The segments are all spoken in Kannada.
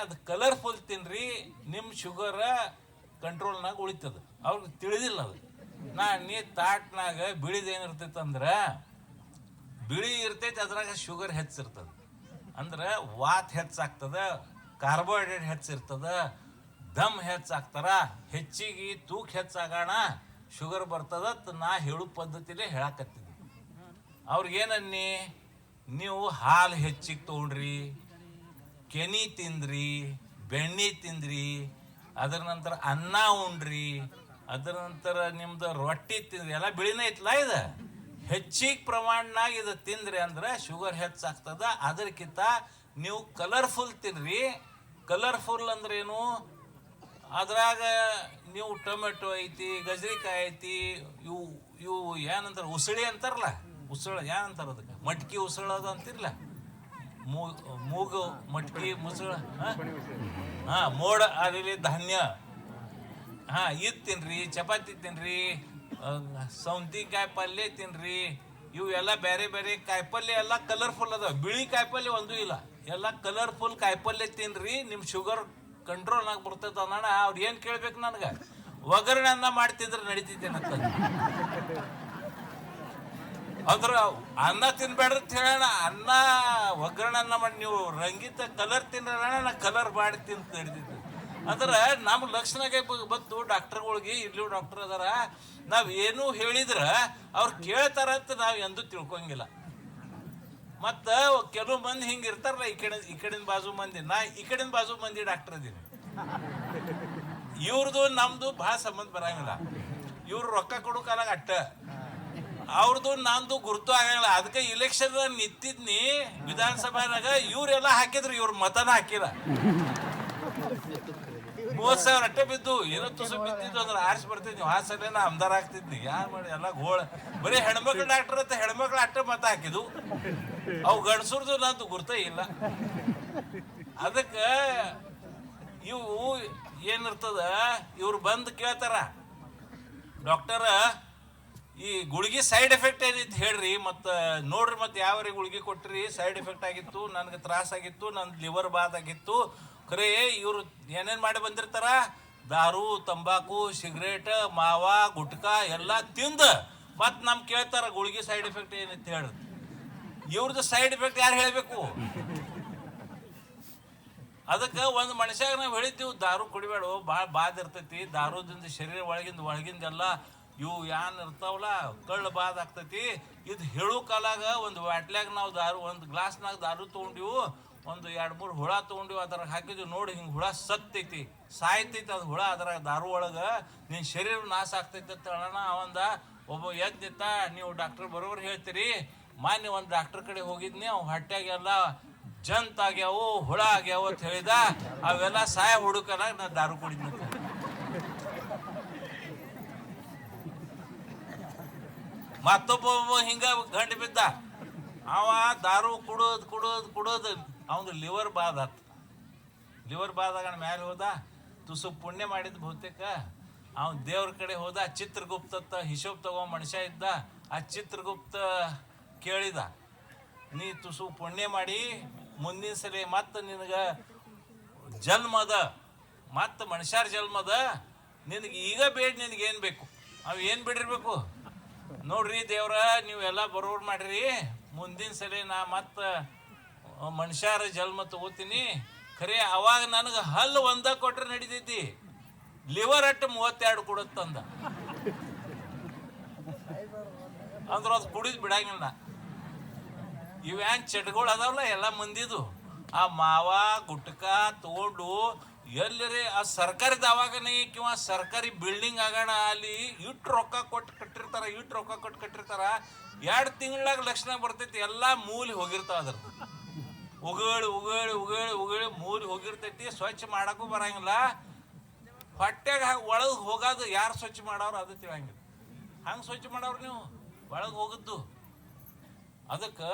ಅದು ಕಲರ್ಫುಲ್ ತಿನ್ರಿ ನಿಮ್ಮ ಶುಗರ ಕಂಟ್ರೋಲ್ನಾಗ ಉಳಿತದ. ಅವ್ರಿಗೆ ತಿಳಿದಿಲ್ಲ ಅದು. ನಾ ನೀ ತಾಟ್ನಾಗ ಬಿಳಿದೇನಿರ್ತೈತೆ ಅಂದ್ರೆ, ಬಿಳಿ ಇರ್ತೈತಿ, ಅದ್ರಾಗ ಶುಗರ್ ಹೆಚ್ಚಿರ್ತದ ಅಂದ್ರೆ ವಾತ್ ಹೆಚ್ಚಾಗ್ತದ ಕಾರ್ಬೋಹೈಡ್ರೇಟ್ ಹೆಚ್ಚಿರ್ತದ ದಮ್ ಹೆಚ್ಚಾಗ್ತಾರ ಹೆಚ್ಚಿಗೆ ತೂಕ ಹೆಚ್ಚಾಗೋಣ ಶುಗರ್ ಬರ್ತದ ನಾ ಹೇಳು ಪದ್ಧತಿಲೇ ಹೇಳಕತ್ತಿದ್ದೆ. ಅವ್ರಿಗೇನನ್ನಿ ನೀವು ಹಾಲು ಹೆಚ್ಚಿಗೆ ತೊಗೊಂಡ್ರಿ ಕೆನಿ ತಿಂದ್ರಿ, ಬೆಣ್ಣೆ ತಿಂದ್ರಿ, ಅದರ ನಂತರ ಅನ್ನ ಉಂಡ್ರಿ, ಅದರ ನಂತರ ನಿಮ್ದು ರೊಟ್ಟಿ ತಿಂದ್ರಿ, ಎಲ್ಲ ಬಿಳಿನೇ ಐತ್ಲ ಇದು? ಹೆಚ್ಚಿಗೆ ಪ್ರಮಾಣನಾಗ ಇದು ತಿಂದ್ರಿ ಅಂದ್ರೆ ಶುಗರ್ ಹೆಚ್ಚಾಗ್ತದ. ಅದಕ್ಕಿಂತ ನೀವು ಕಲರ್ಫುಲ್ ತಿನ್ರಿ. ಕಲರ್ಫುಲ್ ಅಂದ್ರೇನು ಅದ್ರಾಗ ನೀವು ಟೊಮೆಟೊ ಐತಿ, ಗಜರಿಕಾಯಿ ಐತಿ, ಇವು ಇವು ಏನಂತಾರೆ? ಉಸಳಿ ಅಂತಾರಲ್ಲ? ಉಸಳ, ಏನಂತಾರ ಅದಕ್ಕೆ? ಮಟ್ಕಿ ಉಸಳದು ಅಂತಿರ್ಲ? ಮೂಗ್, ಮಟ್ಕಿ, ಮುಸಳ, ಹಾ? ಮೋಡ ಆಗಲಿ ಧಾನ್ಯ. ಹಾ ಇದು ತಿನ್ರಿ, ಚಪಾತಿ ತಿನ್ರಿ ಸೌಂತಿಕಾಯಿ ಪಲ್ಯ ತಿನ್ರಿ, ಇವೆಲ್ಲ ಬೇರೆ ಬೇರೆ ಕಾಯಿಪಲ್ಯ ಎಲ್ಲ ಕಲರ್ಫುಲ್ ಅದಾವ. ಬಿಳಿ ಕಾಯಿಪಲ್ಯ ಒಂದೂ ಇಲ್ಲ. ಎಲ್ಲ ಕಲರ್ಫುಲ್ ಕಾಯಿಪಲ್ಯ ತಿನ್ರಿ ನಿಮ್ಮ ಶುಗರ್ ಕಂಟ್ರೋಲ್ ಆಗಿ ಬರ್ತೈತೆ ಅನ್ನೋಣ ಅವ್ರು ಏನು ಕೇಳ್ಬೇಕು ನನಗೆ? ಒಗ್ಗರಣೆ ಅನ್ನ ಮಾಡ್ತಿದ್ರೆ ನಡೀತಿದ್ದೇನಂತ ಅದ್ರ ಅನ್ನ ಅಂತ ಹೇಳೋಣ. ಅನ್ನ ಒಗ್ಗರಣನ್ನ ಮಾಡಿ ನೀವು ರಂಗಿತ ಕಲರ್ ತಿನ್ನೋಣ ಕಲರ್ ಮಾಡಿ ತಿನ್ ಹಿಡಿದಿದ್ದು ಅಂದ್ರೆ ನಮ್ಮ ಲಕ್ಷಣಗೆ ಬಂತು ಡಾಕ್ಟರ್ಗಳಿಗೆ ಇಲ್ಲಿ ಡಾಕ್ಟರ್ ಅದಾರ. ನಾವು ಏನು ಹೇಳಿದ್ರ ಅವ್ರು ಕೇಳ್ತಾರ ಅಂತ ನಾವು ಎಂದೂ ತಿಳ್ಕೊಂಗಿಲ್ಲ. ಮತ್ತ ಕೆಲವು ಮಂದಿ ಹಿಂಗ ಇರ್ತಾರಲ್ಲ, ಈ ಕಡೆ, ಈ ಕಡೆನ ಬಾಜು ಮಂದಿ, ನಾ ಈ ಕಡೆನ ಬಾಜು ಮಂದಿ ಡಾಕ್ಟರ್ ಅದೀನಿ. ಇವ್ರದ್ದು ನಮ್ದು ಭಾಳ ಸಂಬಂಧ ಬರಂಗಿಲ್ಲ. ಇವ್ರು ರೊಕ್ಕ ಕೊಡೋ ಕಾಲಾಗ ಅಟ್ಟ. ಅವ್ರದ್ದು ನಂದು ಗುರುತು ಆಗಂಗಿಲ್ಲ. ಅದಕ್ಕೆ ಇಲೆಕ್ಷನ್ ನಿಂತಿದ್ನಿ, ವಿಧಾನಸಭಾನಾಗ ಇವ್ರೆಲ್ಲ ಹಾಕಿದ್ರು, ಇವ್ರ ಮತನ ಹಾಕಿಲ್ಲ. ಮೂವತ್ ಸಾವಿರ ಅಟ್ಟೆ ಬಿದ್ದು, ಏನೋ ತುಸು ಬಿದ್ದಿದ್ದು ಅಂದ್ರೆ ಆರ್ಸಿ ಬರ್ತಿದ್ವಿ. ಆ ಸಲ ಆಮದಾರ ಆಗ್ತಿದ್ನಿ. ಯಾರು ಮಾಡಿ ಎಲ್ಲ ಗೋಳ ಬರೀ ಹೆಣ್ಮಕ್ಳು ಡಾಕ್ಟರ್ ಅಂತ ಹೆಣ್ಮಕ್ಳು ಅಟ್ಟೆ ಮತ ಹಾಕಿದ್ವು. ಅವು ಗಂಡಸರ್ದು ನಂದು ಗುರ್ತೇ ಇಲ್ಲ. ಅದಕ್ಕೆ ಇವು ಏನಿರ್ತದ ಇವ್ರು ಬಂದು ಕೇಳ್ತಾರ ಡಾಕ್ಟರ ಈ ಗುಳಿಗೆ ಸೈಡ್ ಎಫೆಕ್ಟ್ ಏನೈತಿ ಹೇಳ್ರಿ, ಮತ್ತು ನೋಡ್ರಿ ಮತ್ತೆ ಯಾವ ಗುಳಿಗೆ ಕೊಟ್ರಿ, ಸೈಡ್ ಎಫೆಕ್ಟ್ ಆಗಿತ್ತು, ನನಗೆ ತ್ರಾಸ ಆಗಿತ್ತು ನನ್ನ ಲಿವರ್ ಬಾದ್ ಆಗಿತ್ತು. ಖರೇ, ಇವರು ಏನೇನು ಮಾಡಿ ಬಂದಿರ್ತಾರ? ದಾರು, ತಂಬಾಕು, ಸಿಗರೇಟ್, ಮಾವ, ಗುಟ್ಕಾ ಎಲ್ಲ ತಿಂದು ಮತ್ತೆ ನಮ್ ಕೇಳ್ತಾರ ಗುಳಿಗೆ ಸೈಡ್ ಎಫೆಕ್ಟ್ ಏನೈತಿ ಹೇಳ್ರಿ. ಇವ್ರದ್ದು ಸೈಡ್ ಎಫೆಕ್ಟ್ ಯಾರು ಹೇಳಬೇಕು? ಅದಕ್ಕೆ ಒಂದು ಮನುಷ್ಯಾಗ ನಾವು ಹೇಳಿದ್ದೀವಿ, ದಾರು ಕುಡಿಬೇಡ ಭಾಳ ಬಾದ್ ಇರ್ತೈತಿ, ದಾರುದಿಂದ ಶರೀರ ಒಳಗಿಂದ, ಒಳಗಿಂದೆಲ್ಲ ಇವು ಯಾನ್ ಇರ್ತಾವಲ್ಲ, ಕಳ್ಳ ಬಾದ್ ಆಗ್ತೈತಿ. ಇದು ಹೇಳೋ ಕಾಲಾಗ ಒಂದು ವಾಟ್ಲ್ಯಾಗ ನಾವು ದಾರು, ಒಂದು ಗ್ಲಾಸ್ನಾಗ ದಾರು ತೊಗೊಂಡಿವು, ಒಂದು ಎರಡು ಮೂರು ಹುಳ ತೊಗೊಂಡಿವು, ಅದ್ರಾಗ ಹಾಕಿದ್ವಿ. ನೋಡಿ ಹಿಂಗೆ ಹುಳ ಸತ್ತೈತಿ, ಸಾಯ್ತೈತಿ ಅದು ಹುಳ ಅದ್ರಾಗ ದಾರು ಒಳಗೆ. ನಿನ್ನ ಶರೀರ ನಾಶ ಆಗ್ತೈತಿ ಅಂತ ಹೇಳೋಣ ಅವಂದ. ಒಬ್ಬ ಎದ್ದಿತ್ತ ನೀವು ಡಾಕ್ಟರ್ ಬರೋರು ಹೇಳ್ತೀರಿ, ಮಾನ್ಯ ಒಂದು ಡಾಕ್ಟರ್ ಕಡೆ ಹೋಗಿದ್ನಿ, ಅವ್ ಹೊಟ್ಟೆಗೆಲ್ಲ ಜಂತ್ ಆಗ್ಯಾವು, ಹುಳ ಆಗ್ಯಾವು ಅಂತ ಹೇಳಿದ. ಅವೆಲ್ಲ ಸಾಯ ಹುಡುಕಲ್ಲ ನಾ ದಾರು ಕುಡಿದ್ನಿ ಮತ್ತೊಬ್ಬ ಹಿಂಗ ಗಂಟು ಬಿದ್ದ. ಅವ ದಾರು ಕುಡೋದ್ ಕುಡೋದ್, ಕುಡೋದು. ಅವನು ಲಿವರ್ ಬಾದ್ ಲಿವರ್ ಬಾದಾಗ ಮ್ಯಾಲೆ ಹೋದ. ತುಸು ಪುಣ್ಯ ಮಾಡಿದ ಬಹುತೇಕ ಅವನ್ ದೇವ್ರ ಕಡೆ ಹೋದ ಚಿತ್ರಗುಪ್ತ ಹಿಶೋಬ್ ತಗೋ ಮನುಷ್ಯ ಇದ್ದ. ಆ ಚಿತ್ರಗುಪ್ತ ಕೇಳಿದ, ನೀ ತುಸು ಪುಣ್ಯ ಮಾಡಿ, ಮುಂದಿನ ಸಲ ಮತ್ತೆ ನಿನಗೆ ಜನ್ಮದ, ಮತ್ತೆ ಮನುಷ್ಯರ ಜನ್ಮದ, ನಿನಗೆ ಈಗ ಬೇಡ ನಿನಗೇನು ಬೇಕು? ಅವು ಏನು ಬಿಡಿರ್ಬೇಕು? ನೋಡ್ರಿ ದೇವ್ರ, ನೀವೆಲ್ಲ ಬರೋರು ಮಾಡ್ರಿ. ಮುಂದಿನ ಸಲ ನಾ ಮತ್ತೆ ಮನುಷ್ಯರ ಜನ್ಮ ತಗೋತೀನಿ. ಖರೆ, ಅವಾಗ ನನಗೆ ಹಲ್ಲು ಒಂದ ಕೊಟ್ರೆ ನಡೀತೈತಿ. ಲಿವರ್ ಅಟ್ ಮೂವತ್ತೆರಡು ಕೊಡುತ್ತಂದ ಅಂದ್ರೆ ಅದು ಕುಡಿದ್ ಬಿಡಂಗಿಲ್ಲ. ಇವ್ಯಾನ್ ಚಟಗಳು ಅದಾವಲ್ಲ ಎಲ್ಲ ಮಂದಿದು. ಆ ಮಾವ, ಗುಟ್ಕ, ತಗೊಂಡು ಎಲ್ಲರೇ ಆ ಸರ್ಕಾರಿ ದವಾಖಾನೆ ಕಿವಾ ಸರ್ಕಾರಿ ಬಿಲ್ಡಿಂಗ್ ಆಗೋಣ ಅಲ್ಲಿ ಇಟ್ಟು ರೊಕ್ಕ ಕೊಟ್ಟು ಕಟ್ಟಿರ್ತಾರ ಇಟ್ಟು ರೊಕ್ಕ ಕೊಟ್ಟು ಕಟ್ಟಿರ್ತಾರ. ಎರಡು ತಿಂಗಳಾಗ ಲಕ್ಷಣ ಬರ್ತೈತಿ, ಎಲ್ಲ ಮೂಲಿ ಹೋಗಿರ್ತಾವ ಅದ್ರ. ಉಗುಳಿ ಉಗುಳಿ ಉಗುಳಿ ಉಗುಳಿ ಮೂಲಿ ಹೋಗಿರ್ತೈತಿ, ಸ್ವಚ್ಛ ಮಾಡಕ್ಕೂ ಬರಂಗಿಲ್ಲ. ಹೊಟ್ಟೆಗೆ ಒಳಗೆ ಹೋಗೋದು ಯಾರು ಸ್ವಚ್ಛ ಮಾಡೋರು ಅದು ತಿಳಂಗಿಲ್ಲ ಹಂಗೆ ಸ್ವಚ್ಛ ಮಾಡೋರು ನೀವು? ಒಳಗೆ ಹೋಗದ್ದು. ಅದಕ್ಕೆ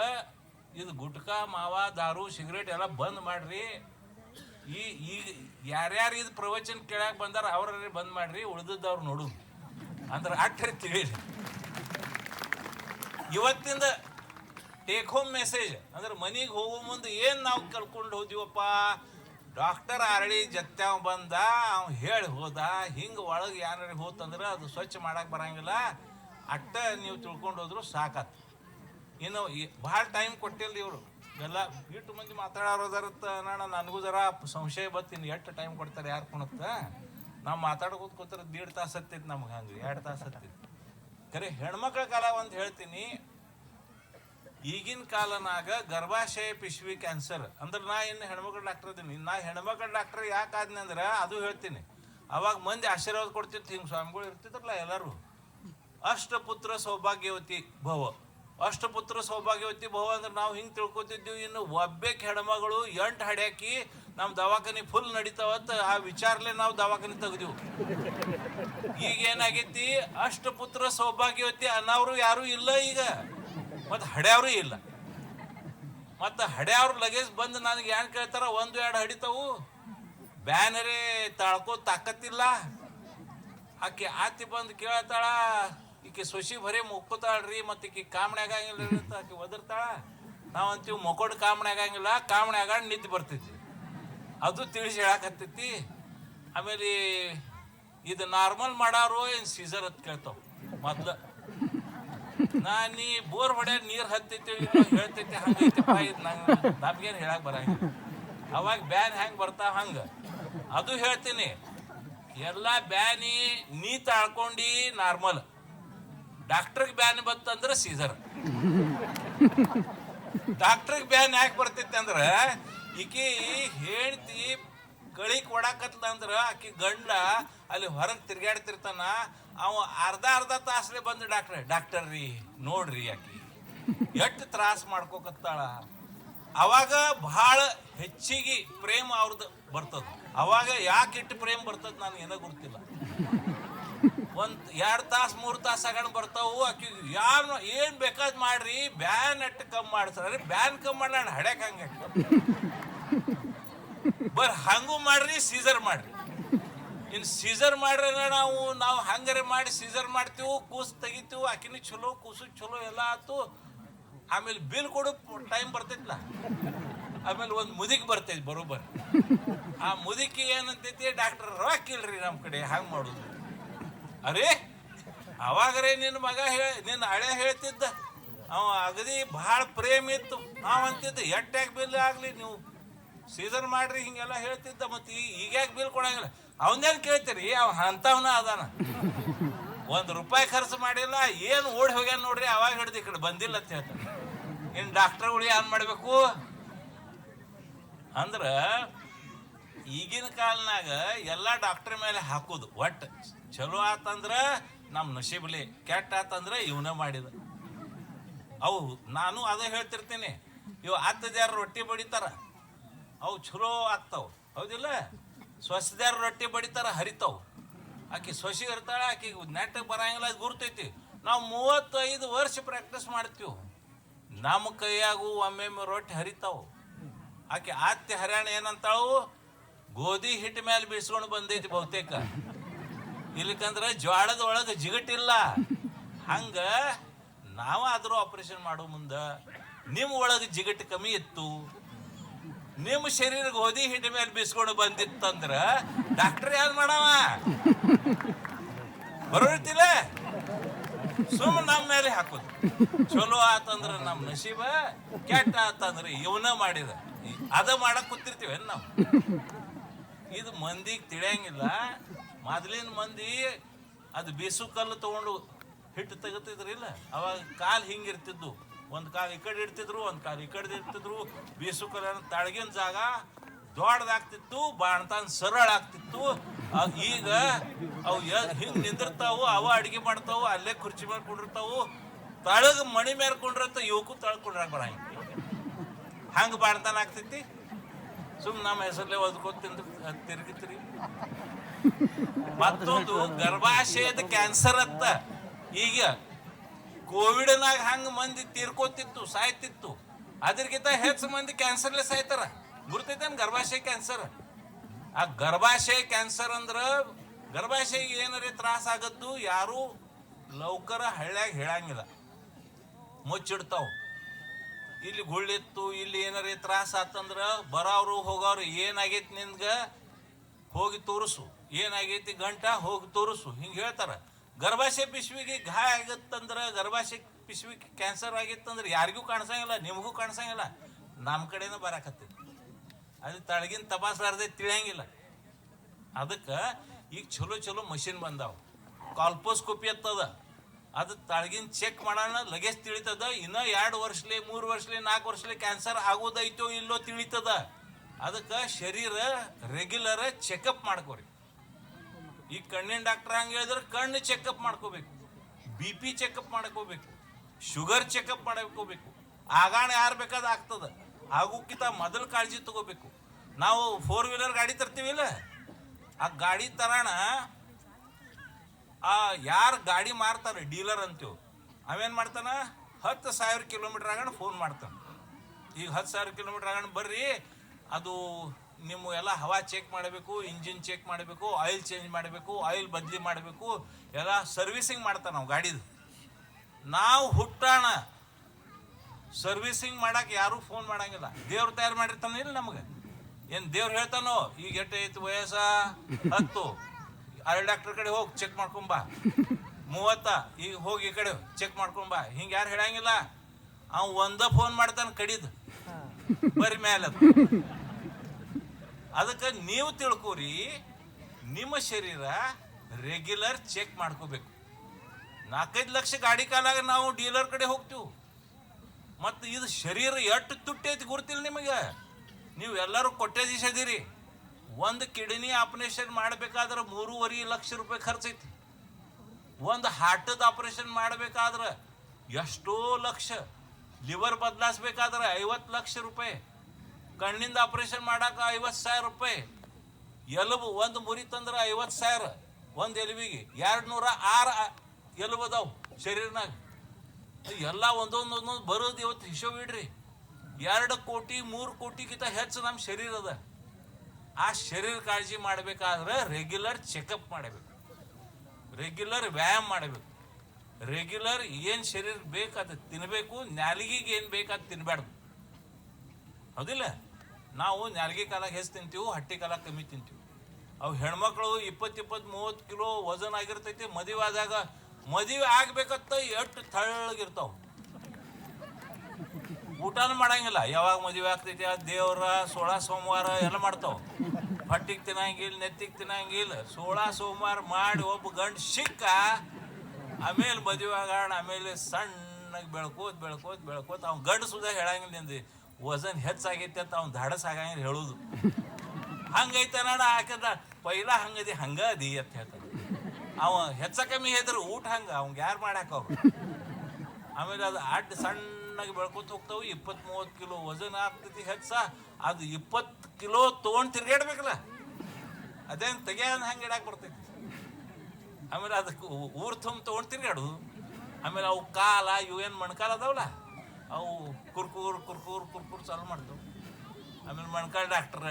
ಇದು ಗುಟ್ಕಾ, ಮಾವ, ದಾರು, ಸಿಗರೇಟ್ ಎಲ್ಲ ಬಂದ್ ಮಾಡ್ರಿ. ಈ ಈಗ ಯಾರ್ಯಾರು ಇದು ಪ್ರವಚನ ಕೇಳಕ್ಕೆ ಬಂದಾರ ಅವ್ರ ಬಂದ್ ಮಾಡ್ರಿ, ಉಳ್ದದ್ದವ್ರು ನೋಡು. ಅಂದ್ರೆ ಅಟ್ರಿ ತಿಳಿರಿ ಇವತ್ತಿಂದ ಟೇಕ್ ಹೋಮ್ ಮೆಸೇಜ್ ಅಂದ್ರೆ ಮನೆಗೆ ಹೋಗೋ ಮುಂದೆ ಏನು ನಾವು ಕಲ್ಕೊಂಡು ಹೋದಿವಪ್ಪ? ಡಾಕ್ಟರ್ ಅರಳಿ ಜತ್ಯಾವ ಬಂದ, ಅವ್ ಹೇಳಿ ಹೋದ, ಹಿಂಗೆ ಒಳಗೆ ಯಾರು ಹೋತಂದ್ರೆ ಅದು ಸ್ವಚ್ಛ ಮಾಡಕ್ಕೆ ಬರಂಗಿಲ್ಲ. ಅಟ್ಟ ನೀವು ತಿಳ್ಕೊಂಡು ಹೋದ್ರು ಸಾಕತ್. ಇನ್ನು ಭಾಳ ಟೈಮ್ ಕೊಟ್ಟಿಲ್ಲ ಇವರು. ಎಲ್ಲ ಇಟ್ಟು ಮಂದಿ ಮಾತಾಡೋದಾರತ್ತ ಅಣ್ಣ ನನಗೂ ಜರ ಸಂಶಯ ಬತ್ತೀನಿ. ಎಷ್ಟು ಟೈಮ್ ಕೊಡ್ತಾರೆ, ಯಾರು ಕುಣತ್ತ ನಾವು ಮಾತಾಡ್ಕೋತ ಕೂತಾರ ದೀಡ್ ತಾಸು ಹತ್ತೈತಿ ನಮ್ಗೆ ಹಂಗೆ, ಎರಡು ತಾಸು ಹತ್ತೈತಿ. ಖರೆ ಹೆಣ್ಮಕ್ಳ ಕಾಲ ಅಂತ ಹೇಳ್ತೀನಿ. ಈಗಿನ ಕಾಲನಾಗ ಗರ್ಭಾಶಯ ಪಿಶ್ವಿ ಕ್ಯಾನ್ಸರ್. ಅಂದ್ರೆ ನಾ ಇನ್ನು ಹೆಣ್ಮಕ್ಳ ಡಾಕ್ಟರ್ ಇದ್ದೀನಿ ನಾ ಹೆಣ್ಮಕ್ಳ ಡಾಕ್ಟರ್ ಯಾಕೆ ಆದ್ನಿ ಅಂದ್ರೆ ಅದು ಹೇಳ್ತೀನಿ. ಅವಾಗ ಮಂದಿ ಆಶೀರ್ವಾದ ಕೊಡ್ತಿತ್ತು ಹಿಂಗೆ ಸ್ವಾಮಿಗಳು ಇರ್ತಿದ್ರಲ್ಲ ಎಲ್ಲರೂ. ಅಷ್ಟಪುತ್ರ ಸೌಭಾಗ್ಯವತಿ ಭವ. ಅಷ್ಟಪುತ್ರ ಸೌಭಾಗ್ಯವತಿ ಭವ ಅಂದ್ರೆ ನಾವು ಹಿಂಗೆ ತಿಳ್ಕೊತಿದ್ದೀವಿ. ಇನ್ನು ಒಬ್ಬೇಕ್ ಹೆಣ್ಮಗಳು ಎಂಟು ಹಡ್ಯಾಕಿ ನಮ್ಮ ದವಾಖಾನೆ ಫುಲ್ ನಡೀತಾವತ್ತ ಆ ವಿಚಾರಲೆ ನಾವು ದವಾಖಾನೆ ತೆಗ್ದೆವು. ಈಗ ಏನಾಗೈತಿ? ಅಷ್ಟಪುತ್ರ ಸೌಭಾಗ್ಯವತಿ ಅನ್ನೋರು ಯಾರು ಇಲ್ಲ ಈಗ. ಮತ್ತು ಹಡ್ಯಾವ್ರು ಇಲ್ಲ. ಮತ್ತು ಹಡ್ಯಾವ್ರು ಲಗೇಜ್ ಬಂದು ನನಗೆ ಏನ್ ಕೇಳ್ತಾರ ಒಂದು ಎರಡು ಹಡಿತಾವು. ಬ್ಯಾನರೇ ತಾಳ್ಕೋ ತಾಕತ್ತಿಲ್ಲ. ಆಕೆ ಆತಿ ಬಂದು ಕೇಳತ್ತಾಳ ಈಕೆ ಸೊಸಿ ಬರೀ ಮುಕ್ಕುತ್ತಾಳ್ರಿ ಮತ್ತು ಈಕೆ ಕಾಮಣೆ ಆಗಂಗಿಲ್ಲ ಅಂತ ಆಕೆ ಒದರ್ತಾಳ. ನಾವು ಅಂತೀವಿ ಮೊಕೊಡ್ ಕಾಮಣೆ ಆಗಂಗಿಲ್ಲ ಕಾಮಣೆ ಆಗ ನಿದ್ದೆ ಬರ್ತೈತಿ ಅದು ತಿಳಿಸಿ ಹೇಳಕತ್ತೈತಿ. ಆಮೇಲೆ ಇದು ನಾರ್ಮಲ್ ಮಾಡಾರು ಏನು ಸೀಸರ್ ಅಂತ ಕೇಳ್ತಾವ. ಮೊದ್ಲು. ನಾ ನೀ ಬೋರ್ ಹೊಡ್ಯಾಗ ನೀರು ಹತ್ತೈತಿ ಹೇಳ್ತೈತಿ ಹಂಗೈತಪ್ಪ ಇದು ನಂಗೆ ನಮ್ಗೇನು ಹೇಳಕ್ ಬರಂಗಿಲ್ಲ. ಅವಾಗ ಬ್ಯಾನ್ ಹೆಂಗೆ ಬರ್ತಾವ ಹಂಗೆ. ಅದು ಹೇಳ್ತೀನಿ. ಎಲ್ಲ ಬ್ಯಾನಿ ನೀ ತಾಳ್ಕೊಂಡು ನಾರ್ಮಲ್. ಡಾಕ್ಟರ್ಗೆ ಬ್ಯಾನ್ ಬಂತಂದ್ರೆ ಸೀಸರ್ ಡಾಕ್ಟ್ರಿಗೆ ಬ್ಯಾನ್ ಯಾಕೆ ಬರ್ತೈತೆ ಅಂದ್ರೆ, ಈಕಿ ಹೇಳ್ತಿ ಕಳಿ ಹೊಡಾಕತ್ಲ ಅಂದ್ರೆ ಆಕಿ ಗಂಡ ಅಲ್ಲಿ ಹೊರಗೆ ತಿರ್ಗಾಡ್ತಿರ್ತಾನ ಅವ ಅರ್ಧ ಅರ್ಧ ತಾಸ್ಲೆ ಬಂದು ಡಾಕ್ಟರ್ ಡಾಕ್ಟರ್ ರೀ, ನೋಡ್ರಿ ಆಕಿ. ಎಷ್ಟು ತ್ರಾಸ ಮಾಡ್ಕೋಕತ್ತಾಳ. ಅವಾಗ ಭಾಳ ಹೆಚ್ಚಿಗೆ ಪ್ರೇಮ ಅವ್ರದ್ದು ಬರ್ತದ. ಅವಾಗ ಯಾಕೆ ಇಟ್ಟು ಪ್ರೇಮ ಬರ್ತದ ನನಗೆ ಏನೋ ಗೊತ್ತಿಲ್ಲ. ಒಂದ್ ಎರಡು ತಾಸು, ಮೂರು ತಾಸು ಆಗಣ ಬರ್ತಾವು. ಅಕ್ಕಿ ಯಾರು ಏನು ಬೇಕಾದ್ ಮಾಡ್ರಿ, ಬ್ಯಾನ್ ಅಟ್ಟ ಕಮ್ ಮಾಡ್ತಾರೆ ಬ್ಯಾನ್ ಕಮ್ ಮಾಡೋಣ ಹಡ್ಯಾಕ್ ಹಂಗ ಬರ್ ಹಂಗೂ ಮಾಡ್ರಿ, ಸೀಸರ್ ಮಾಡ್ರಿ. ಇನ್ ಸೀಸರ್ ಮಾಡ್ರೆ ನಾವು ನಾವು ಹಂಗಾರೆ ಮಾಡಿ ಸೀಸರ್ ಮಾಡ್ತೀವಿ, ಕೂಸು ತೆಗಿತೀವಿ ಆಕಿನ ಚಲೋ ಕೂಸು ಚಲೋ ಎಲ್ಲ ಆತು. ಆಮೇಲೆ ಬಿಲ್ ಕೊಡು, ಟೈಮ್ ಬರ್ತೈತ್ಲ. ಆಮೇಲೆ ಒಂದು ಮುದಿಕ್ ಬರ್ತೈತಿ ಬರೋಬ್ಬರ್ ಆ ಮುದಿಕಿ ಏನಂತೈತಿ, ಡಾಕ್ಟರ್ ರೊಕ್ಕ ಇಲ್ರಿ ನಮ್ಮ ಕಡೆ, ಹಂಗೆ ಮಾಡುದು. ಅರೇ, ಅವಾಗರೇ ನಿನ್ನ ಮಗ ಹೇಳ ನಿನ್ನ ಹಳೆ ಹೇಳ್ತಿದ್ದ, ಅವ ಅಗದಿ ಭಾಳ ಪ್ರೇಮ ಇತ್ತು. ಅವ ಅಂತಿದ್ದ ಬಿಲ್ ಆಗಲಿ ನೀವು? ಸೀಸನ್ ಮಾಡ್ರಿ, ಹಿಂಗೆಲ್ಲ ಹೇಳ್ತಿದ್ದ, ಮತ್ತೆ ಈಗ ಯಾಕೆ ಬಿಲ್ ಕೊಡಂಗಿಲ್ಲ. ಅವನೇನು ಕೇಳ್ತೀರಿ? ಅವ ಅಂಥವನ ಅದಾನ. ಒಂದು ರೂಪಾಯಿ ಖರ್ಚು ಮಾಡಿಲ್ಲ, ಏನು ಓಡಿ ಹೋಗ್ಯಾನ ನೋಡ್ರಿ, ಅವಾಗ ಹಿಡ್ದು ಈ ಕಡೆ ಬಂದಿಲ್ಲ ಅಂತ ಹೇಳ್ತಾನೆ. ಇನ್ನು ಡಾಕ್ಟರ್ಗಳು ಏನು ಮಾಡಬೇಕು? ಅಂದ್ರ ಈಗಿನ ಕಾಲನಾಗ ಎಲ್ಲ ಡಾಕ್ಟರ್ ಮೇಲೆ ಹಾಕೋದು. ಒಟ್ಟು ಚಲೋ ಆತಂದ್ರ ನಮ್ಮ ನಶೀಬ್ಲಿ, ಕೆಟ್ಟ ಆತಂದ್ರ ಇವನ ಮಾಡಿದ. ಅವು ನಾನು ಅದೇ ಹೇಳ್ತಿರ್ತೀನಿ. ಇವು ಅತ್ತದ್ಯಾರು ರೊಟ್ಟಿ ಬಡಿತಾರ, ಅವು ಚಲೋ ಆಗ್ತಾವ. ಹೌದಿಲ್ಲ? ಸ್ವಸ್ದ್ಯಾರ ರೊಟ್ಟಿ ಬಡಿತಾರ ಹರಿತಾವ್. ಆಕಿ ಸೊಸಿ ಇರ್ತಾಳ, ಆಕಿ ನೆಟ್ಟ ಬರಂಗಿಲ್ಲ ಅದು ಗುರ್ತೈತಿ. ನಾವು ಮೂವತ್ತೈದು ವರ್ಷ ಪ್ರಾಕ್ಟೀಸ್ ಮಾಡ್ತೀವಿ. ನಮ್ಮ ಕೈಯಾಗೂ ಒಮ್ಮೊಮ್ಮೆ ರೊಟ್ಟಿ ಹರಿತಾವು. ಆಕೆ ಆತ್ಯ ಹರ್ಯಾಣ ಏನಂತಾಳು ಗೋಧಿ ಹಿಟ್ಟ ಮೇಲೆ ಬೀಸ್ಕೊಂಡು ಬಂದೈತಿ ಬಹುತೇಕ. ಇಲ್ಲಿಕಂದ್ರೆ ಜ್ವಾಳದ ಒಳಗೆ ಜಿಗಟಿಲ್ಲ. ಹಂಗ ಆದರೂ ಆಪರೇಷನ್ ಮಾಡೋ ಮುಂದ ನಿಮ್ಮ ಒಳಗೆ ಜಿಗಟ್ ಕಮ್ಮಿ ಇತ್ತು. ನಿಮ್ಮ ಶರೀರ ಗೋಧಿ ಹಿಟ್ಟ ಮೇಲೆ ಬೀಸ್ಕೊಂಡು ಬಂದಿತ್ತಂದ್ರ ಡಾಕ್ಟರ್ ಏನ್ ಮಾಡವ? ಬರೋತಿಲ್ಲ ಸುಮ್ ನಮ್ಮ ಮೇಲೆ ಹಾಕೋದು. ಚಲೋ ಆತಂದ್ರ ನಮ್ಮ ನಶೀಬ, ಕೆಟ್ಟ ಆತಂದ್ರ ಇವನ ಮಾಡಿದ. ಅದ ಮಾಡಕ್ ಕೂತಿರ್ತೀವೇನು ನಾವು? ಇದು ಮಂದಿಗೆ ತಿಳಿಯಂಗಿಲ್ಲ. ಮೊದಲಿನ ಮಂದಿ ಅದು ಬೀಸು ಕಲ್ಲು ತಗೊಂಡು ಹಿಟ್ಟು ತೆಗತಿದ್ರಿಲ್ಲ. ಅವಾಗ ಕಾಲು ಹಿಂಗಿರ್ತಿದ್ದು ಒಂದು ಕಾಲು ಈ ಕಡೆ ಇಡ್ತಿದ್ರು, ಒಂದು ಕಾಲು ಈ ಕಡೆ ಇಡ್ತಿದ್ರು. ಬೀಸು ಕಲ್ಲ ತಳಗಿನ ಜಾಗ ದೊಡ್ಡದಾಗ್ತಿತ್ತು, ಬಾಣತನ ಸರಳ ಆಗ್ತಿತ್ತು. ಈಗ ಅವು ಹಿಂಗೆ ನಿಂದಿರ್ತಾವು, ಅವ ಅಡಿಗೆ ಮಾಡ್ತಾವು, ಅಲ್ಲೇ ಕುರ್ಚಿ ಮೇಲೆ ಕುಂಡಿರ್ತಾವು. ತಳಗ ಮಣಿ ಮೇಲೆ ಕುಂಡಿರ್ತಾವ ಇವಕ್ಕೂ ತಳಗ್ ಕುಂಡ್ರಂಗ ಹಂಗ ಬಾಣ್ತಾನ ಆಗ್ತೈತಿ ಸುಮ್ ನಮ್ಮ ಹೆಸರಲ್ಲೇ ಓದ್ಕೊತಿಂದ ತಿಂದು ತಿರುಗಿತ್ರಿ. ಮತ್ತೊಂದು ಗರ್ಭಾಶಯದ ಕ್ಯಾನ್ಸರ್ ಅತ್ತ. ಈಗ ಕೋವಿಡ್ನಾಗ ಹಂಗ ಮಂದಿ ತೀರ್ಕೋತಿತ್ತು, ಸಾಯ್ತಿತ್ತು. ಅದ್ರಗಿಂತ ಹೆಚ್ಚು ಮಂದಿ ಕ್ಯಾನ್ಸರ್ಲೆ ಸಾಯ್ತಾರ. ಗುರ್ತೈತೇನು ಗರ್ಭಾಶಯ ಕ್ಯಾನ್ಸರ್? ಆ ಗರ್ಭಾಶಯ ಕ್ಯಾನ್ಸರ್ ಅಂದ್ರ ಗರ್ಭಾಶಯ ಏನಾರ ತ್ರಾಸ ಆಗದ್ದು ಯಾರು ಲೌಕರ ಹಳ್ಳ್ಯಾಗ ಹೇಳಂಗಿಲ್ಲ. ಮುಚ್ಚಿಡ್ತಾವ. ಇಲ್ಲಿ ಗುಳ್ಳಿತ್ತು, ಇಲ್ಲಿ ಏನಾರ ತ್ರಾಸ ಆತಂದ್ರೆ ಬರೋರು ಹೋಗೋರು, ಏನಾಗೈತಿ ನಿನ್ಗೆ? ಹೋಗಿ ತೋರಿಸು. ಏನಾಗೈತಿ ಗಂಟ? ಹೋಗಿ ತೋರಿಸು. ಹಿಂಗೆ ಹೇಳ್ತಾರೆ. ಗರ್ಭಾಶಯ ಪಿಶ್ವಿಗೆ ಘಾಯ ಆಗತ್ತಂದ್ರೆ, ಗರ್ಭಾಶಯ ಪಿಶ್ವಿ ಕ್ಯಾನ್ಸರ್ ಆಗಿತ್ತಂದ್ರೆ ಯಾರಿಗೂ ಕಾಣಿಸಂಗಿಲ್ಲ, ನಿಮಗೂ ಕಾಣಿಸಂಗಿಲ್ಲ. ನಮ್ಮ ಕಡೆನೂ ಬರಾಕತ್ತೈತಿ. ಅದು ತಳಗಿನ ತಪಾಸಲಾರ್ದೆ ತಿಳಿಯಂಗಿಲ್ಲ. ಅದಕ್ಕೆ ಈಗ ಚಲೋ ಚಲೋ ಮಷಿನ್ ಬಂದಾವ. ಕಾಲ್ಪೋಸ್ಕೋಪಿ ಅಂತದ ಅದು ತಳಗಿನ ಚೆಕ್ ಮಾಡೋಣ ಲಗೇಜ್ ತಿಳಿತದ, ಇನ್ನ ಎರಡು ವರ್ಷಲೆ, ಮೂರು ವರ್ಷಲಿ, ನಾಲ್ಕು ವರ್ಷಲೆ ಕ್ಯಾನ್ಸರ್ ಆಗೋದೈತೋ ಇಲ್ಲೋ ತಿಳಿತದ. ಅದಕ್ಕೆ ಶರೀರ ರೆಗ್ಯುಲರ್ ಚೆಕಪ್ ಮಾಡ್ಕೋರಿ. ಈ ಕಣ್ಣಿನ ಡಾಕ್ಟರ್ ಹಂಗೆ ಹೇಳಿದ್ರೆ ಕಣ್ಣು ಚೆಕಪ್ ಮಾಡ್ಕೋಬೇಕು. ಬಿ ಪಿ ಚೆಕಪ್ ಮಾಡ್ಕೋಬೇಕು. ಶುಗರ್ ಚೆಕಪ್ ಮಾಡ್ಕೋಬೇಕು. ಆಗಾಣ ಯಾರು ಬೇಕಾದ ಆಗ್ತದ. ಆಗೋಕ್ಕಿಂತ ಮೊದಲು ಕಾಳಜಿ ತಗೋಬೇಕು. ನಾವು ಫೋರ್ ವೀಲರ್ ಗಾಡಿ ತರ್ತೀವಿ ಇಲ್ಲ ಆ ಗಾಡಿ ತರಾಣ ಆ ಯಾರು ಗಾಡಿ ಮಾರ್ತಾರೆ ಡೀಲರ್ ಅಂತೀವಿ, ಅವೇನ್ ಮಾಡ್ತಾನ? ಹತ್ತು ಸಾವಿರ ಕಿಲೋಮೀಟರ್ ಆಗಣ ಫೋನ್ ಮಾಡ್ತಾನೆ. ಈಗ ಹತ್ತು ಸಾವಿರ ಕಿಲೋಮೀಟರ್ ಆಗಣ ಬರ್ರಿ, ಅದು ನಿಮ್ಮ ಎಲ್ಲ ಹವಾ ಚೆಕ್ ಮಾಡಬೇಕು ಇಂಜಿನ್ ಚೆಕ್ ಮಾಡಬೇಕು ಆಯಿಲ್ ಚೇಂಜ್ ಮಾಡಬೇಕು ಆಯಿಲ್ ಬದಲಿ ಮಾಡಬೇಕು, ಎಲ್ಲ ಸರ್ವಿಸಿಂಗ್ ಮಾಡ್ತಾನೆ ನಾವು ಗಾಡಿದು. ನಾವು ಹುಟ್ಟಾಣ ಸರ್ವಿಸಿಂಗ್ ಮಾಡಕ್ಕೆ ಯಾರು ಫೋನ್ ಮಾಡಂಗಿಲ್ಲ. ದೇವ್ರು ತಯಾರು ಮಾಡಿರ್ತಾನೆ ಇಲ್ಲ ನಮಗೆ. ಏನು ದೇವ್ರು ಹೇಳ್ತಾನೋ, ಈಗ ಎಟ್ಟು ವಯಸ್ಸ? ಹತ್ತು. ಐ ಡಾಕ್ಟರ್ ಕಡೆ ಹೋಗಿ ಚೆಕ್ ಮಾಡ್ಕೊಂಬಾ ಮೂವತ್ತ ಈಗ ಹೋಗಿ ಈ ಕಡೆ ಚೆಕ್ ಮಾಡ್ಕೊಂಬಾ ಹಿಂಗ ಯಾರು ಹೇಳಂಗಿಲ್ಲ. ಅವ್ ಒಂದ ಫೋನ್ ಮಾಡ್ತಾನೆ ಕಡಿದು. ಬರಿ ಮೇಲೆ ಅದು. ಅದಕ್ಕೆ ನೀವು ತಿಳ್ಕೊರಿ ನಿಮ್ಮ ಶರೀರ ರೆಗ್ಯುಲರ್ ಚೆಕ್ ಮಾಡ್ಕೋಬೇಕು. ನಾಲ್ಕೈದು ಲಕ್ಷ ಗಾಡಿ ಕಾಲಾಗ ನಾವು ಡೀಲರ್ ಕಡೆ ಹೋಗ್ತೀವಿ. ಮತ್ತು ಇದು ಶರೀರ ಎಷ್ಟು ತುಟ್ಟೈತಿ ಗುರ್ತಿಲ್ಲ ನಿಮಗೆ. ನೀವು ಎಲ್ಲರೂ ಕೊಟ್ಟೆ ಕೊಟ್ಟೇದಿಸದಿರಿ ಒಂದು ಕಿಡ್ನಿ ಆಪರೇಷನ್ ಮಾಡಬೇಕಾದ್ರೆ ಮೂರುವರೆ ಲಕ್ಷ ರೂಪಾಯಿ ಖರ್ಚೈತಿ. ಒಂದು ಹಾರ್ಟದ ಆಪರೇಷನ್ ಮಾಡಬೇಕಾದ್ರೆ ಎಷ್ಟೋ ಲಕ್ಷ. ಲಿವರ್ ಬದಲಾಯಿಸ್ಬೇಕಾದ್ರೆ ಐವತ್ತು ಲಕ್ಷ ರೂಪಾಯಿ. ಕಣ್ಣಿಂದ ಆಪರೇಷನ್ ಮಾಡಕ್ಕೆ ಐವತ್ತು ಸಾವಿರ ರೂಪಾಯಿ. ಎಲುಬು, ಒಂದು ಮುರಿ ತಂದ್ರೆ ಐವತ್ತು ಸಾವಿರ. ಒಂದು ಎಲುಬಿಗೆ ಎರಡು ನೂರ ಆರು ಎಲುಬು ಅದಾವು ಶರೀರನಾಗ. ಎಲ್ಲ ಒಂದೊಂದು ಒಂದೊಂದು ಬರೋದು ಇವತ್ತು ಹಿಶೋಬಿಡ್ರಿ ಎರಡು ಕೋಟಿ, ಮೂರು ಕೋಟಿಗಿಂತ ಹೆಚ್ಚು ನಮ್ಮ ಶರೀರ ಅದ. ಆ ಶರೀರ ಕಾಳಜಿ ಮಾಡಬೇಕಾದ್ರೆ ರೆಗ್ಯುಲರ್ ಚೆಕಪ್ ಮಾಡಬೇಕು. ರೆಗ್ಯುಲರ್ ವ್ಯಾಯಾಮ ಮಾಡಬೇಕು. ರೆಗ್ಯುಲರ್ ಏನು ಶರೀರ ಬೇಕಾದ ತಿನ್ನಬೇಕು ನಾಲಿಗೆಗೆ ಏನು ಬೇಕಾದ ತಿನ್ನಬೇಡ ಹೌದಿಲ್ಲ? ನಾವು ನಾಲಿಗೆ ಕಾಲಾಗ ಹೆಚ್ಚು ತಿಂತೀವಿ, ಹಟ್ಟಿ ಕಾಲಾಗ ಕಮ್ಮಿ ತಿಂತೀವಿ. ಅವು ಹೆಣ್ಮಕ್ಳು ಇಪ್ಪತ್ತು ಇಪ್ಪತ್ತು ಮೂವತ್ತು ಕಿಲೋ ವಜನ್ ಆಗಿರ್ತೈತಿ, ಮದುವೆ ಆದಾಗ ಮದುವೆ ಆಗ್ಬೇಕಂತ ಎಷ್ಟು ತಳ್ಳಗಿರ್ತಾವ ಊಟನೂ ಮಾಡಂಗಿಲ್ಲ. ಯಾವಾಗ ಮದುವೆ ಆಗ್ತೈತಿ ಆ ದೇವ್ರ ಸೋಳ ಸೋಮವಾರ ಎಲ್ಲ ಮಾಡ್ತಾವ. ಹೊಟ್ಟಿಗೆ ತಿನ್ನಂಗಿಲ್ಲ, ನೆತ್ತಿಗೆ ತಿನ್ನಂಗಿಲ್ಲ. ಸೋಳ ಸೋಮವಾರ ಮಾಡಿ ಒಬ್ಬ ಗಂಡು ಸಿಕ್ಕ, ಆಮೇಲೆ ಮದುವೆ ಆಗೋಣ, ಆಮೇಲೆ ಸಣ್ಣಗೆ ಬೆಳ್ಕೋತ್ ಬೆಳ್ಕೋತ್ ಬೆಳ್ಕೋತ್ ಅವ್ನು ಗಂಡು ಸುದ ಹೇಳಂಗಿಲ್ಲ ನಿಂದು ವಜನ್ ಹೆಚ್ಚಾಗೈತಿ ಅಂತ ಅವ್ನು ಧಾಡಸ್ ಆಗಂಗಿಲ್ಲ ಹೇಳುದು. ಹಂಗೈತೆ ನೋಡ ಹಾಕದ ಪೈಲ ಹಂಗದಿ, ಹಂಗ ಅದಿ ಅಂತ ಹೇಳ್ತಾನೆ. ಅವ ಹೆಚ್ಚ ಕಮ್ಮಿ ಹೇಳಿದ್ರು ಊಟ ಹಂಗ ಅವ್ಗೆ ಯಾರು ಮಾಡಾಕ ಅವ್ರು? ಆಮೇಲೆ ಅದು ಅಡ್ಡ ಸಣ್ಣಗೆ ಬೆಳ್ಕೊತ ಹೋಗ್ತಾವೆ ಇಪ್ಪತ್ತ್ ಮೂವತ್ತು ಕಿಲೋ ವಜನ್ ಆಗ್ತೈತಿ ಹೆಚ್ಚ. ಅದು ಇಪ್ಪತ್ತು ಕಿಲೋ ತೊಗೊಂಡು ತಿರ್ಗಾಡ್ಬೇಕಲ್ಲ ಅದೇನು ತೆಗೆಯನ್ ಹಂಗೆ ಇಡಕ್ಕೆ ಬರ್ತೈತಿ. ಆಮೇಲೆ ಅದಕ್ಕೆ ಊರು ತುಂಬ ತೊಗೊಂಡು ತಿರ್ಗಾಡು ಆಮೇಲೆ ಅವು ಕಾಲ, ಇವು ಏನು ಮಣ್ಕಾಲ ಅದಾವಲ್ಲ, ಅವು ಕುರ್ಕೂರ್ ಕುರ್ಕೂರ್ ಕುರ್ಕೂರ್ ಚಾಲು ಮಾಡ್ತಾವೆ. ಆಮೇಲೆ ಮಣ್ಕಾಲ್ ಡಾಕ್ಟ್ರ.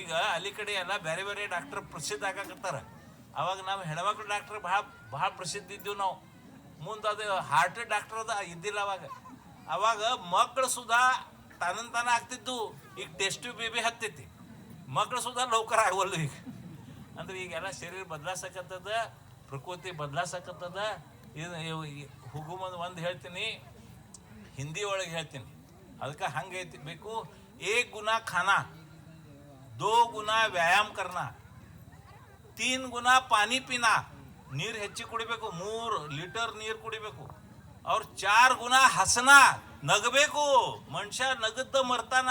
ಈಗ ಅಲ್ಲಿ ಕಡೆ ಎಲ್ಲ ಬೇರೆ ಬೇರೆ ಡಾಕ್ಟರ್ ಪ್ರಸಿದ್ಧ ಆಗಾಕತ್ತಾರ ಅವಾಗ ನಾವು ಹೆಣ್ಮಕ್ಳು ಡಾಕ್ಟರ್ ಭಾಳ ಭಾಳ ಪ್ರಸಿದ್ಧ ಇದ್ದೀವಿ ನಾವು. ಮುಂದೆ ಅದು ಹಾರ್ಟ್ ಡಾಕ್ಟರ್ ಅದ, ಇದ್ದಿಲ್ಲ ಅವಾಗ. ಅವಾಗ ಮಕ್ಕಳು ಸುದಾ ತಾನಂತಾನ ಆಗ್ತಿದ್ದು, ಈಗ ಟೆಸ್ಟ್ ಬೇಬಿ ಹತ್ತೈತಿ. ಮಕ್ಕಳು ಸುಧಾ ನೌಕರ ಆಗವಲ್ದು ಈಗ. ಅಂದ್ರೆ ಈಗೆಲ್ಲ ಶರೀರ ಬದಲಾಸಕತ್ತದ ಪ್ರಕೃತಿ ಬದಲಾಸಕತ್ತದ ಇದು ಹುಗುಮಂದು ಒಂದು ಹೇಳ್ತೀನಿ, ಹಿಂದಿ ಒಳಗೆ ಹೇಳ್ತೀನಿ. ಅದಕ್ಕೆ ಹಂಗೆ ಬೇಕು ಏಕ್ ಗುಣ ಖಾನಾ, ದೋ ಗುಣ ವ್ಯಾಯಾಮ ಕರ್ನಾ, ತೀನ್ ಗುಣ ಪಾನಿ ಪೀನಾ, ನೀರು ಹೆಚ್ಚಿ ಕುಡಿಬೇಕು, ಮೂರು ಲೀಟರ್ ನೀರು ಕುಡಿಬೇಕು. ಅವ್ರ ಚಾರ್ ಗುಣ ಹಸನ ನಗಬೇಕು ಮನುಷ್ಯ ನಗದ್ದ ಮರ್ತಾನ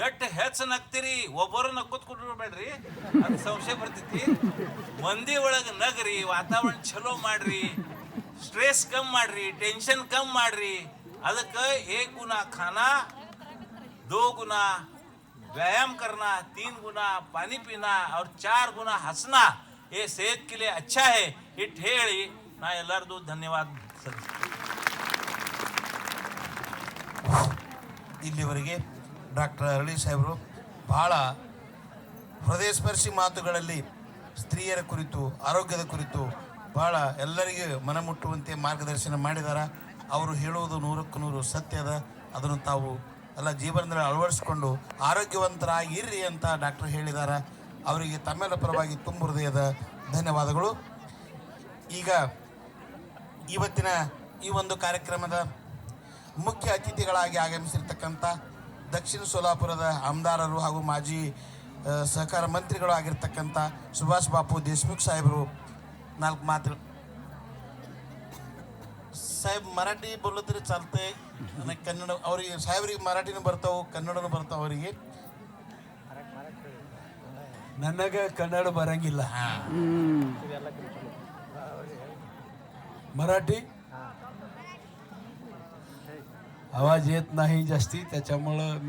ಎಷ್ಟ್ ಹೆಚ್ಚು ನಗ್ತೀರಿ ಒಬ್ಬರು ನಕ್ಕೋತ್ ಕೊಡ್ಬೇಡ್ರಿ ಅದು ಸಂಶಯ ಬರ್ತೈತಿ ಮಂದಿ ಒಳಗೆ ನಗ್ರಿ ವಾತಾವರಣ ಚಲೋ ಮಾಡ್ರಿ ಸ್ಟ್ರೆಸ್ ಕಮ್ ಮಾಡ್ರಿ ಟೆನ್ಷನ್ ಕಮ್ ಮಾಡ್ರಿ ಅದಕ್ಕೆ ಏಕ್ ಗುಣ ಖಾನಾ दो गुना व्यायाम करना तीन गुना पानी पीना और चार गुना हंसना ये सेहत के लिए अच्छा है ಇಟ್ ಹೇಳಿ ನಾ ಎಲ್ಲರದು ಧನ್ಯವಾದ ಇಲ್ಲಿವರೆಗೆ ಡಾಕ್ಟರ್ ಅರಳಿ ಸಾಹೇಬರು ಬಹಳ ಹೃದಯಸ್ಪರ್ಶಿ ಮಾತುಗಳಲ್ಲಿ ಸ್ತ್ರೀಯರ ಕುರಿತು, ಆರೋಗ್ಯದ ಕುರಿತು ಬಹಳ ಎಲ್ಲರಿಗೂ ಮನಮುಟ್ಟುವಂತೆ ಮಾರ್ಗದರ್ಶನ ಮಾಡಿದಾರ. ಅವರು ಹೇಳುವುದು ನೂರಕ್ಕೂ ನೂರು ಸತ್ಯದ ಅದನ್ನು ತಾವು ಎಲ್ಲ ಜೀವನದಲ್ಲಿ ಅಳವಡಿಸಿಕೊಂಡು ಆರೋಗ್ಯವಂತರಾಗಿರ್ರಿ ಅಂತ ಡಾಕ್ಟರ್ ಹೇಳಿದ್ದಾರೆ ಅವರಿಗೆ ತಮ್ಮೆಲ್ಲ ಪರವಾಗಿ ತುಂಬ ಹೃದಯದ ಧನ್ಯವಾದಗಳು. ಈಗ ಇವತ್ತಿನ ಈ ಒಂದು ಕಾರ್ಯಕ್ರಮದ ಮುಖ್ಯ ಅತಿಥಿಗಳಾಗಿ ಆಗಮಿಸಿರ್ತಕ್ಕಂಥ ದಕ್ಷಿಣ ಸೋಲಾಪುರದ ಆಮದಾರರು ಹಾಗೂ ಮಾಜಿ ಸಹಕಾರ ಮಂತ್ರಿಗಳು ಆಗಿರ್ತಕ್ಕಂಥ ಸುಭಾಷ್ ಬಾಪು ದೇಶ್ಮುಖ್ ಸಾಹೇಬರು. ನಾಲ್ಕು ಮಾತು ಸಾಹೇಬ್ ಮರಾಠಿ ಬರ್ಲತ್ರಿ ಚಲತೆ? ನನಗೆ ಕನ್ನಡ ಅವರಿಗೆ ಸಾಹೇಬ್ರಿಗೆ ಮರಾಠಿನೂ ಬರ್ತಾವೆ ಕನ್ನಡನೂ ಬರ್ತಾವೆ ಅವರಿಗೆ. ನನಗೆ ಕನ್ನಡ ಬರಂಗಿಲ್ಲ. ಮರಾಠಿ? आवाज येत नाही जास्ती त्याच्यामुळं मी